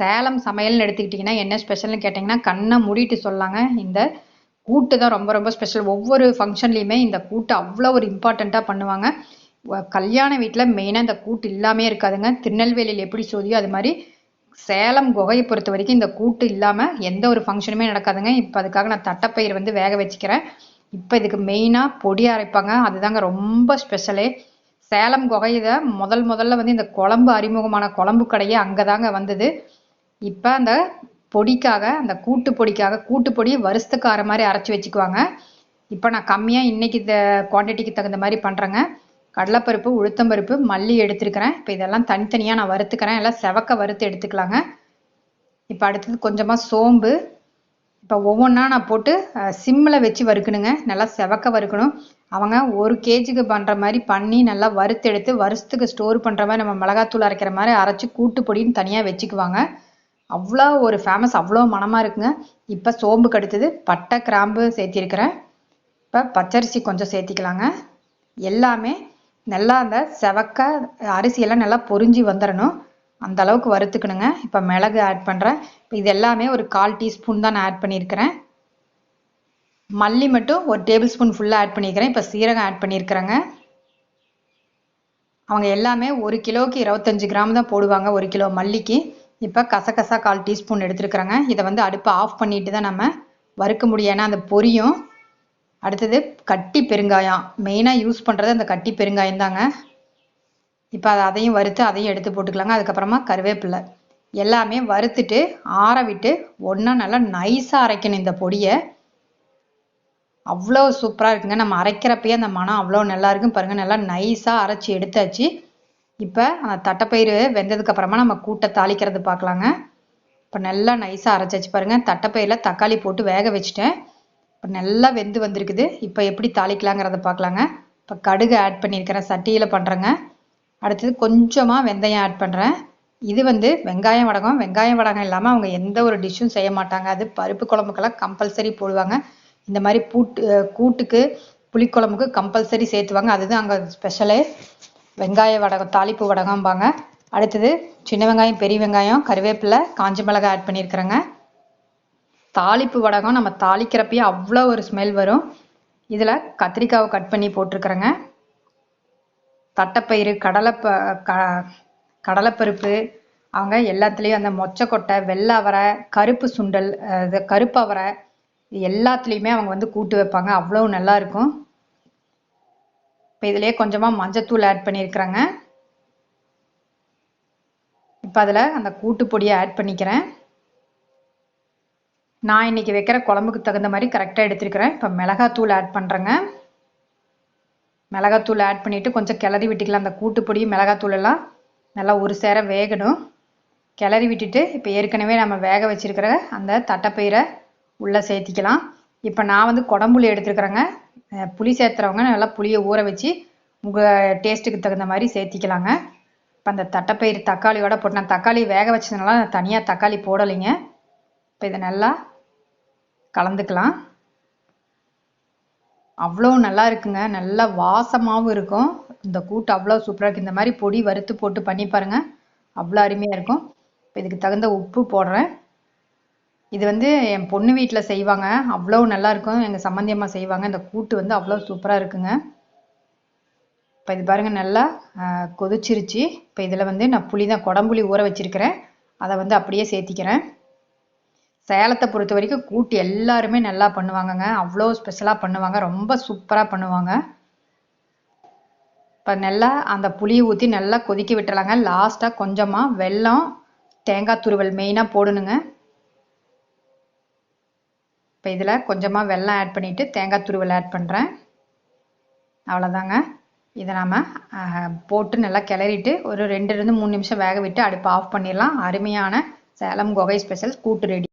சேலம் சமையல்னு எடுத்துக்கிட்டிங்கன்னா என்ன ஸ்பெஷல்னு கேட்டிங்கன்னா கண்ணை மூடிட்டு சொல்லாங்க. இந்த கூட்டு தான் ரொம்ப ரொம்ப ஸ்பெஷல் ஒவ்வொரு ஃபங்க்ஷன்லேயுமே இந்த கூட்டு அவ்வளோ ஒரு இம்பார்ட்டண்ட்டாக பண்ணுவாங்க. கல்யாண வீட்டில் மெயினாக இந்த கூட்டு இல்லாமே இருக்காதுங்க. திருநெல்வேலியில் எப்படி சோதியோ அது மாதிரி சேலம் குகையை பொறுத்த வரைக்கும் இந்த கூட்டு இல்லாமல் எந்த ஒரு ஃபங்க்ஷனுமே நடக்காதுங்க. இப்போ அதுக்காக நான் தட்டைப்பயிர் வந்து வேக வச்சுக்கிறேன். இப்போ இதுக்கு மெயினாக பொடி அரைப்பாங்க. அதுதாங்க ரொம்ப ஸ்பெஷலே சேலம் குகையில முதல் முதல்ல வந்து இந்த குழம்பு அறிமுகமான குழம்பு கடையே அங்கே தாங்க வந்தது. இப்போ அந்த பொடிக்காக அந்த கூட்டு பொடிக்காக கூட்டு பொடி வருஷத்துக்கு அரை மாதிரி அரைச்சி வச்சுக்குவாங்க. இப்போ நான் கம்மியாக இன்னைக்கு இந்த குவான்டிட்டிக்கு தகுந்த மாதிரி பண்ணுறேங்க கடலைப்பருப்பு உளுத்தம்பருப்பு மல்லி எடுத்துருக்கிறேன். இப்போ இதெல்லாம் தனித்தனியாக நான் வறுத்துக்கிறேன். எல்லாம் செவக்க வறுத்து எடுத்துக்கலாங்க. இப்போ அடுத்தது கொஞ்சமாக சோம்பு. இப்போ ஒவ்வொன்றா நான் போட்டு சிம்மில் வச்சு வறுக்கணுங்க. நல்லா செவக்க வறுக்கணும். அவங்க ஒரு கேஜிக்கு பண்ணுற மாதிரி பண்ணி நல்லா வறுத்து எடுத்து வருஷத்துக்கு ஸ்டோர் பண்ணுற மாதிரி நம்ம மிளகாத்தூள் அரைக்கிற மாதிரி அரைச்சி கூட்டு பொடின்னு தனியாக வச்சுக்குவாங்க. அவ்வளோ ஒரு ஃபேமஸ் அவ்வளோ மணமாக இருக்குங்க. இப்போ சோம்புக்கு அடுத்தது பட்டை கிராம்பு சேர்த்திருக்கிறேன். இப்போ பச்சரிசி கொஞ்சம் சேர்த்திக்கலாங்க. எல்லாமே நல்லா அந்த செவக்க அரிசியெல்லாம் நல்லா பொறிஞ்சி வந்துடணும் அந்த அளவுக்கு வறுத்துக்கணுங்க. இப்போ மிளகு ஆட் பண்ணுறேன் இப்போ இது எல்லாமே ஒரு கால் டீஸ்பூன் தான் நான் ஆட் பண்ணியிருக்கிறேன். மல்லி மட்டும் ஒரு டேபிள் ஸ்பூன் ஃபுல்லாக ஆட் பண்ணியிருக்கிறேன். இப்போ சீரகம் ஆட் பண்ணியிருக்கிறேங்க. அவங்க எல்லாமே ஒரு கிலோவுக்கு இருபத்தஞ்சு கிராம் தான் போடுவாங்க ஒரு கிலோ மல்லிக்கு. இப்போ கசகசா கால் டீஸ்பூன் எடுத்துருக்குறேங்க. இதை வந்து அடுப்பை ஆஃப் பண்ணிட்டு தான் நம்ம வறுக்க முடியும். ஏன்னா அந்த பொரியும். அடுத்தது கட்டி பெருங்காயம். மெயினாக யூஸ் பண்ணுறது அந்த கட்டி பெருங்காயம் தாங்க. இப்போ அதை அதையும் வறுத்து அதையும் எடுத்து போட்டுக்கலாங்க. அதுக்கப்புறமா கருவேப்பிலை. எல்லாமே வறுத்துட்டு ஆற விட்டு ஒன்றா நல்லா நைஸாக அரைக்கணும் இந்த பொடியை. அவ்வளோ சூப்பராக இருக்குங்க. நம்ம அரைக்கிறப்பயே அந்த மனம் அவ்வளோ நல்லா இருக்கும். பாருங்கள் நல்லா நைஸாக அரைச்சி எடுத்தாச்சு. இப்போ அந்த தட்டைப்பயிறு வெந்ததுக்கு அப்புறமா நம்ம கூட்டை தாளிக்கிறது பார்க்கலாங்க. இப்போ நல்லா நைஸாக அரைச்சாச்சு பாருங்கள் தட்டைப்பயிரில் தக்காளி போட்டு வேக வச்சுட்டேன். இப்போ நல்லா வெந்து வந்திருக்குது. இப்போ எப்படி தாளிக்கலாங்கிறத பார்க்கலாங்க. இப்போ கடுகு ஆட் பண்ணியிருக்கிறேன். சட்டியில் பண்ணுறேங்க அடுத்தது கொஞ்சமாக வெந்தயம் ஆட் பண்ணுறேன் இது வந்து வெங்காயம் வடகம். வெங்காயம் வடகம் இல்லாமல் அவங்க எந்த ஒரு டிஷ்ஷும் செய்ய மாட்டாங்க. அது பருப்பு குழம்புக்கெல்லாம் கம்பல்சரி போடுவாங்க. இந்த மாதிரி பூட்டு கூட்டுக்கு புளிக்குழம்புக்கு கம்பல்சரி சேர்த்துவாங்க. அதுதான் அங்கே ஸ்பெஷலே வெங்காய வடகம் தாளிப்பு வடகம்பாங்க. அடுத்தது சின்ன வெங்காயம் பெரிய வெங்காயம் கருவேப்பிலை காஞ்ச மிளகாய் ஆட் பண்ணியிருக்கிறேங்க. தாளிப்பு வடகம் நம்ம தாளிக்கிறப்பயே அவ்வளோ ஒரு ஸ்மெல் வரும். இதில் கத்திரிக்காவை கட் பண்ணி போட்டிருக்கிறேங்க. தட்டைப்பயிறு கடலைப்ப க கடலைப்பருப்பு அவங்க எல்லாத்துலேயும் அந்த மொச்சக்கொட்டை வெள்ளை அவரை கருப்பு சுண்டல் இது கருப்பு அவரை எல்லாத்துலேயுமே அவங்க வந்து கூட்டு வைப்பாங்க. அவ்வளோ நல்லாயிருக்கும் இப்போ இதுலேயே கொஞ்சமாக மஞ்சத்தூள் ஆட் பண்ணியிருக்கிறேங்க இப்போ அதில் அந்த கூட்டு பொடியை ஆட் பண்ணிக்கிறேன். நான் இன்னைக்கு வைக்கிற குழம்புக்கு தகுந்த மாதிரி கரெக்டாக எடுத்துருக்கிறேன். இப்போ மிளகாத்தூள் ஆட் பண்ணுறேங்க மிளகாத்தூள் ஆட் பண்ணிவிட்டு கொஞ்சம் கிளறி விட்டுக்கலாம். அந்த கூட்டுப்பொடி மிளகாத்தூள் எல்லாம் நல்லா ஒரு சேர வேகணும். கிளறி விட்டுட்டு இப்போ ஏற்கனவே நம்ம வேக வச்சிருக்கிற அந்த தட்டைப்பயிரை உள்ளே சேர்த்திக்கலாம். இப்போ நான் வந்து குடம்புளி எடுத்துருக்குறேங்க. புளி சேர்த்துறவங்க நல்லா புளியை ஊற வச்சு உங்கள் டேஸ்ட்டுக்கு தகுந்த மாதிரி சேர்த்திக்கலாங்க. இப்போ அந்த தட்டைப்பயிறு தக்காளியோட போட்டு நான் தக்காளி வேக வச்சதுனால நான் தனியாக தக்காளி போடலைங்க. இப்போ இதை நல்லா கலந்துக்கலாம். அவ்வளோ நல்லா இருக்குங்க. நல்லா வாசமாகவும் இருக்கும். இந்த கூட்டு அவ்வளோ சூப்பராக இருக்குது இந்த மாதிரி பொடி வறுத்து போட்டு பண்ணி பாருங்கள் அவ்வளோ அருமையாக இருக்கும். இப்போ இதுக்கு தகுந்த உப்பு போடுறேன். இது வந்து என் பொண்ணு வீட்டில் செய்வாங்க. அவ்வளோ நல்லா இருக்கும். எங்கள் சம்மந்தியம்மா செய்வாங்க. இந்த கூட்டு வந்து அவ்வளோ சூப்பராக இருக்குங்க. இப்போ இது பாருங்க நல்லா கொதிச்சிருச்சு. இப்போ இதில் வந்து நான் புளி தான் குடம்புளி ஊற வச்சிருக்கிறேன். அதை வந்து அப்படியே சேர்த்திக்கிறேன். சேலத்தை பொறுத்த வரைக்கும் கூட்டு எல்லாருமே நல்லா பண்ணுவாங்கங்க. அவ்வளோ ஸ்பெஷலாக பண்ணுவாங்க. ரொம்ப சூப்பராக பண்ணுவாங்க. இப்போ நல்லா அந்த புளியை ஊற்றி நல்லா கொதிக்க விட்டுறலாங்க. லாஸ்ட்டாக கொஞ்சமாக வெல்லம் தேங்காய் துருவல் மெயினாக போடணுங்க. இப்போ இதில் கொஞ்சமாக வெல்லம் ஆட் பண்ணிவிட்டு தேங்காய் துருவல் ஆட் பண்ணுறேன் அவ்வளோதாங்க. இதை நாம் போட்டு நல்லா கிளறிட்டு ஒரு ரெண்டுலேருந்து மூணு நிமிஷம் வேக விட்டு அடுப்பு ஆஃப் பண்ணிடலாம். அருமையான சேலம் கொகை ஸ்பெஷல் கூட்டு ரெடி